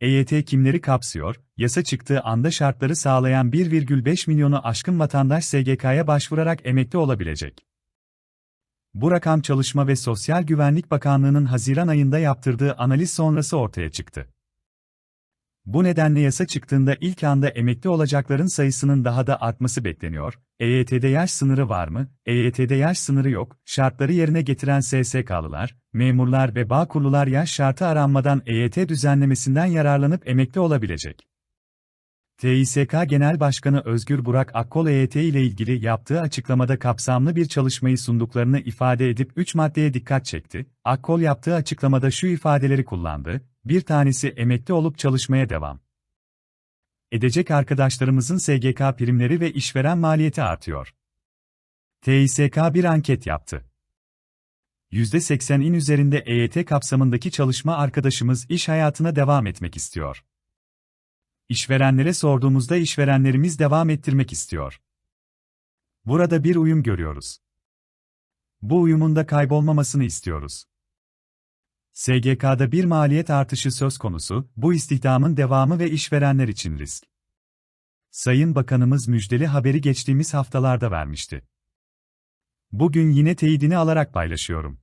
EYT kimleri kapsıyor? Yasa çıktığı anda şartları sağlayan 1,5 milyonu aşkın vatandaş SGK'ya başvurarak emekli olabilecek. Bu rakam Çalışma ve Sosyal Güvenlik Bakanlığı'nın Haziran ayında yaptırdığı analiz sonrası ortaya çıktı. Bu nedenle yasa çıktığında ilk anda emekli olacakların sayısının daha da artması bekleniyor. EYT'de yaş sınırı var mı? EYT'de yaş sınırı yok. Şartları yerine getiren SSK'lılar, memurlar ve bağkurlular yaş şartı aranmadan EYT düzenlemesinden yararlanıp emekli olabilecek. TİSK Genel Başkanı Özgür Burak Akkol EYT ile ilgili yaptığı açıklamada kapsamlı bir çalışmayı sunduklarını ifade edip 3 maddeye dikkat çekti. Akkol yaptığı açıklamada şu ifadeleri kullandı, bir tanesi emekli olup çalışmaya devam edecek arkadaşlarımızın SGK primleri ve işveren maliyeti artıyor. TİSK bir anket yaptı. %80'in üzerinde EYT kapsamındaki çalışma arkadaşımız iş hayatına devam etmek istiyor. İşverenlere sorduğumuzda işverenlerimiz devam ettirmek istiyor. Burada bir uyum görüyoruz. Bu uyumun da kaybolmamasını istiyoruz. SGK'da bir maliyet artışı söz konusu, bu istihdamın devamı ve işverenler için risk. Sayın Bakanımız müjdeli haberi geçtiğimiz haftalarda vermişti. Bugün yine teyidini alarak paylaşıyorum.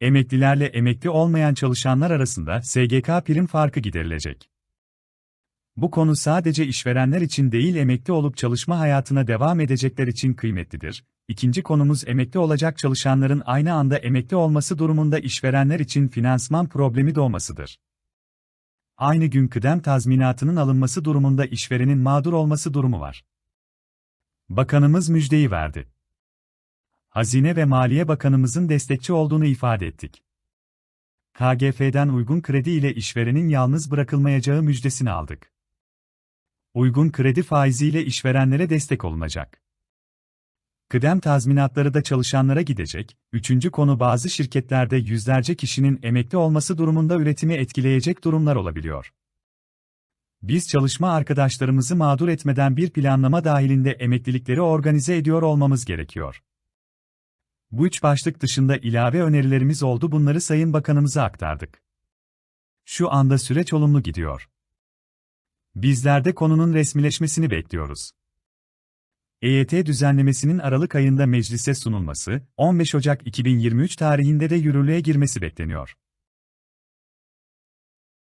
Emeklilerle emekli olmayan çalışanlar arasında SGK prim farkı giderilecek. Bu konu sadece işverenler için değil emekli olup çalışma hayatına devam edecekler için kıymetlidir. İkinci konumuz emekli olacak çalışanların aynı anda emekli olması durumunda işverenler için finansman problemi doğmasıdır. Aynı gün kıdem tazminatının alınması durumunda işverenin mağdur olması durumu var. Bakanımız müjdeyi verdi. Hazine ve Maliye Bakanımızın destekçi olduğunu ifade ettik. KGF'den uygun kredi ile işverenin yalnız bırakılmayacağı müjdesini aldık. Uygun kredi faiziyle işverenlere destek olunacak. Kıdem tazminatları da çalışanlara gidecek. Üçüncü konu bazı şirketlerde yüzlerce kişinin emekli olması durumunda üretimi etkileyecek durumlar olabiliyor. Biz çalışma arkadaşlarımızı mağdur etmeden bir planlama dahilinde emeklilikleri organize ediyor olmamız gerekiyor. Bu üç başlık dışında ilave önerilerimiz oldu bunları Sayın Bakanımıza aktardık. Şu anda süreç olumlu gidiyor. Bizler de konunun resmileşmesini bekliyoruz. EYT düzenlemesinin Aralık ayında meclise sunulması, 15 Ocak 2023 tarihinde de yürürlüğe girmesi bekleniyor.